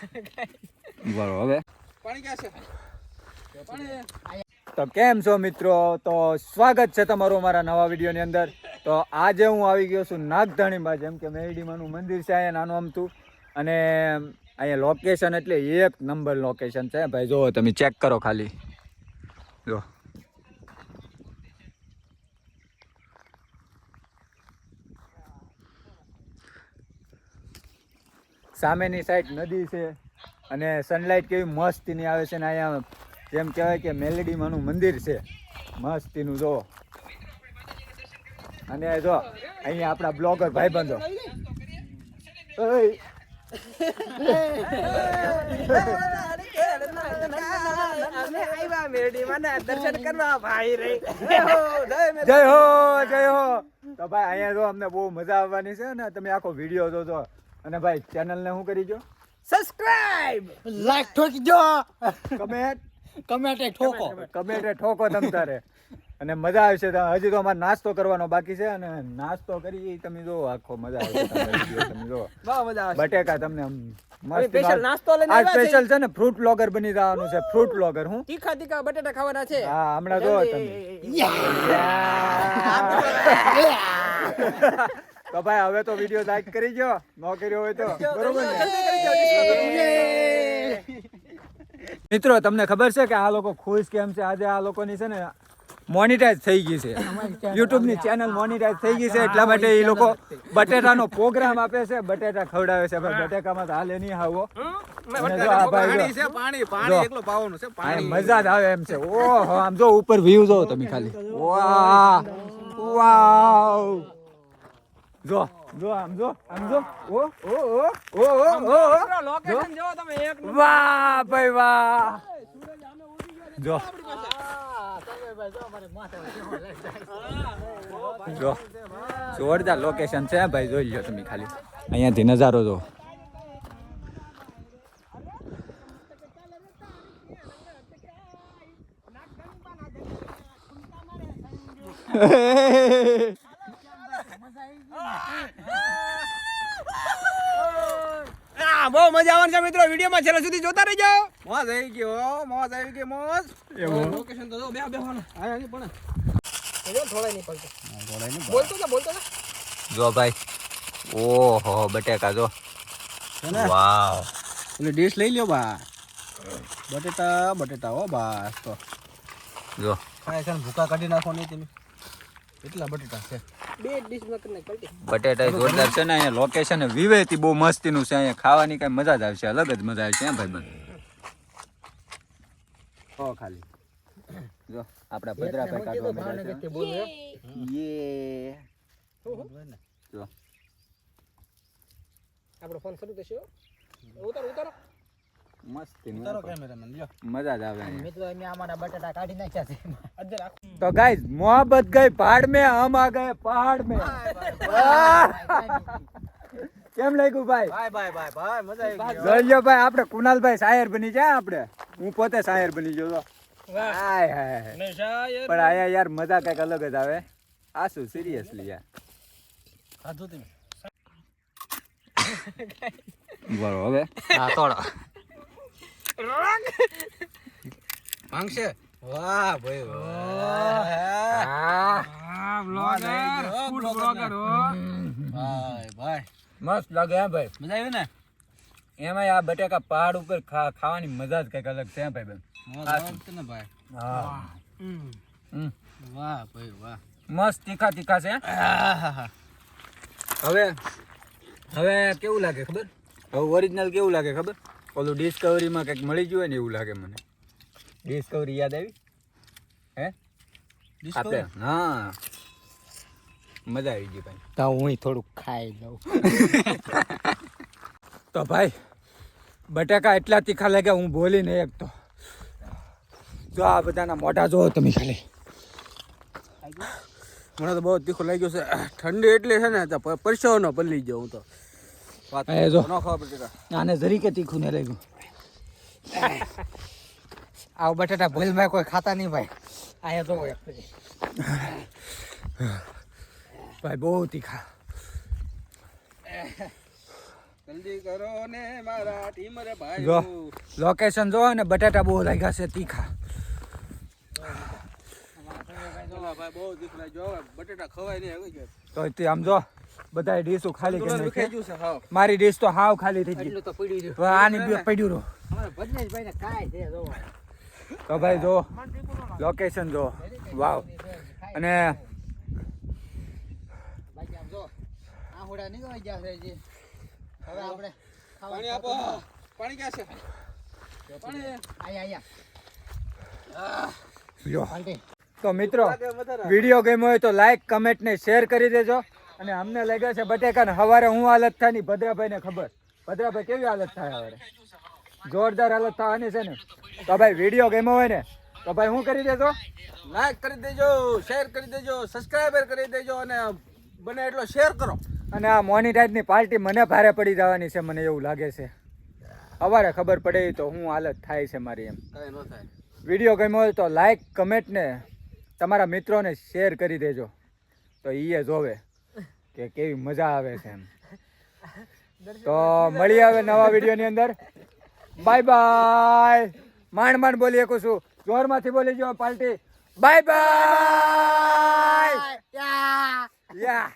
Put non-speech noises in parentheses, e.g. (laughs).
(laughs) બરો હવે. પાણી ક્યાં છે? પાણી. તો કેમ છો મિત્રો? તો સ્વાગત છે તમારું અમારા નવા વિડીયોની અંદર. તો આજે હું આવી ગયો છું નાગધાણીમાં જેમ કે મેરડીમાનું મંદિર છે અહીંયા નાનું અમતું અને અહીંયા લોકેશન એટલે એક નંબર લોકેશન છે. ભાઈ જુઓ તમે ચેક કરો ખાલી. જો સામેની સાઈડ નદી છે અને સનલાઇટ કેવી મસ્તીની આવે છે ને અહીંયા જેમ કહેવાય કે મેલેડીમાંનું મંદિર છે. મસ્તીનું જો. અને જો, અહીંયા આપણા બ્લોગર ભાઈ રે જય હો જય હો. તો ભાઈ, અહીંયા જો અમને બહુ મજા આવવાની છે ને તમે આખો વીડિયો જોજો. અને ભાઈ ચેનલને શું કરી જો સબસ્ક્રાઇબ લાઈક ઠોકજો. કમેન્ટ કમેન્ટ ઠોકો. કમેન્ટ ઠોકો તમ તારે. અને મજા આવશે હજી તો અમારે નાસ્તો કરવાનો બાકી છે અને નાસ્તો કરી તમે જો આખો મજા આવશે તમે જો મજા આવશે. બટેકા તમને નાસ્તો લઈને આ સ્પેશિયલ છે. ને ફ્રૂટ બ્લોગર બની જવાનું છે ફ્રૂટ બ્લોગર હું? તીખા તીખા બટેટા ખાવાના છે. હા હમણાં જો તમે. તો ભાઈ હવે તો વીડિયો લાઈક કરી જો ન કર્યો હોય તો. બરોબર ને? મિત્રો તમને ખબર છે કે આ લોકો ખુશ કેમ છે? આજે આ લોકોની છે ને મોનિટાઈઝ થઈ ગઈ છે. યુટ્યુબની ચેનલ મોનિટાઈઝ થઈ ગઈ છે એટલા માટે એ લોકો બટેટાનો પ્રોગ્રામ આપે છે બટેટા ખવડાવે છે. ભાઈ બટેકામાં તો હાલે નહીં આવો મજા જ આવે એમ છે. ઓહો આમ જો ઉપર વ્યૂ જો તમે ખાલી. વાહ વાવ. જો જો આમ જો આમ જો. ઓ ઓ ઓ ઓ ઓ ઓ લોકેશન જો. તમે એક વાહ ભાઈ વાહ. જો. જો. જોરદાર લોકેશન છે ભાઈ જોઈ લો તમે ખાલી. અહીંયાથી નજારો જો હા (laughs) બહુ મજા આવવાની છે મિત્રો. વીડિયો માં સુધી જોતા રહેજો. મોજ આવી ગયો મોજ આવી ગઈ મોજ. એવું? લોકેશન તો જો બે હા પણ. જો થોડા નહીં પડતો બોલતો જા બોલતો જા. જો ભાઈ ઓહો બટેકા જો. વાવ. એટલે ડીશ લઈ લ્યો બા. બટેટા બટેટા હો બસ તો. જો. ખાય છે ભૂકા કાઢી નાખો નહીં તમે. કેટલા બટેટા છે? બટેટા જોરદાર છે ને અહીંયા લોકેશન વિવેતી બહુ મસ્તીનું છે અહીંયા ખાવાની કઈ મજા જ આવશે અલગ જ મજા આવશે ભાઈ હો ખાલી. જો આપણા ભદ્રાભાઈ કાઢવા માંડ્યા છે. યે. જો. આપણો ફોન શરૂ થશે ઉતારો ઉતારો. તો ગાઈઝ મોહબત ગઈ પહાડ મે હમ આ ગયે પહાડ મે. (laughs) કેમ લાગ્યું ભાઈ? ભાઈ મજા ભાઈ આપણે કુનાલભાઈ શાયર બની જાય આપડે હું પોતે શાયર બની જતો હાય હાય પણ આયા યાર મજા કંઈક અલગ જ આવે. આ શું સિરિયસલી યાર? ખાધું હવે. હા તોડો માંગશે? વાહ ભાઈ વાહ. હા. બ્લોગર ફૂડ બ્લોગર હો. ભાઈ ભાઈ. મસ્ત લાગે હે ભાઈ. મજા આવી ને? એમાં આ બટેકા પહાડ ઉપર ખા- ખાવાની મજા જ કંઈક અલગ છે ભાઈ બેન. ને ભાઈ? હા. વાહ. ભાઈ વાહ. મસ્ત તીખા તીખા છે હવે હવે કેવું લાગે ખબર? હવે ઓરિજિનલ કેવું લાગે ખબર? ઓલું ડિસ્કવરીમાં કંઈક મળી ગયું હોય ને એવું લાગે મને. ડિસ્કવરી યાદ આવી? હે? આપણે હા. મજા આવી ગઈ ભાઈ. તો હું થોડુંક ખાઈ લઉં. (laughs) તો ભાઈ બટાકા એટલા તીખા લાગ્યા હું બોલી નહીં એક તો જો આ બધાના મોઢા જોવો તમે ખાલી. મને તો બહુ તીખું લાગ્યું છે. ઠંડી એટલી છે ને પરસેવાનો પલળી ગયો હું તો. એ જો. ન આને જરીકે તીખું નહીં લાગ્યું. આ બટાટા ભૂલમાં કોઈ ખાતા નહીં ભાઈ. આયા તો ભાઈ બહુ તીખા. જલ્દી કરો ને મારા ટીમ રે ભાઈ. જો લોકેશન જો ને બટાટા બહુ લાગ્યા છે તીખા. બહુ દીકરા જો બટેટા ખવાય નહીં તો આમ જો. બધા ડીશો ખાલી કરી મારી ડીશ તો હાવ ખાલી થઈ ગઈ. આની બે પડ્યું રહો. તો ભાઈ જો લોકેશન જો. વાવ. અને બાકી આમ જો આંહોડા નીકળી ગયા છે હજી. હવે આપણે પાણી આપો. પાણી ક્યાં છે? પાણી. આયા આયા. જો તો મિત્રો વીડિયો ગમ્યો હોય તો લાઈક કમેન્ટ ને શેર કરી દેજો. અને અમને લાગે છે બટેકા ને હવારે હું હાલત થાયની ભદ્રાભાઈ ને ખબર. ભદ્રાભાઈ કેવી હાલત થાય હવે? જોરદાર હાલત થવાની છે ને. તો ભાઈ વીડિયો ગમ્યો હોય ને તો ભાઈ હું કરી દેજો? લાઈક કરી દેજો શેર કરી દેજો સબસ્ક્રાઇબર કરી દેજો અને બને એટલો શેર કરો. અને આ મોનિટાઈઝની પાર્ટી મને ભારે પડી જવાની છે મને એવું લાગે છે. સવારે ખબર પડે તો હું હાલત થાય છે મારી એમ. ન થાય. વીડિયો ગમ્યો હોય તો લાઈક કમેન્ટ ને તમારા મિત્રોને શેર કરી દેજો. તો એ જોવે. કે કેવી મજા આવે છે એમ. (laughs) તો મળીએ હવે નવા વિડીયોની અંદર. Bye bye. માંડ માંડ બોલી શકું છું જોરમાંથી બોલી જો પાર્ટી બાય બાય. યા.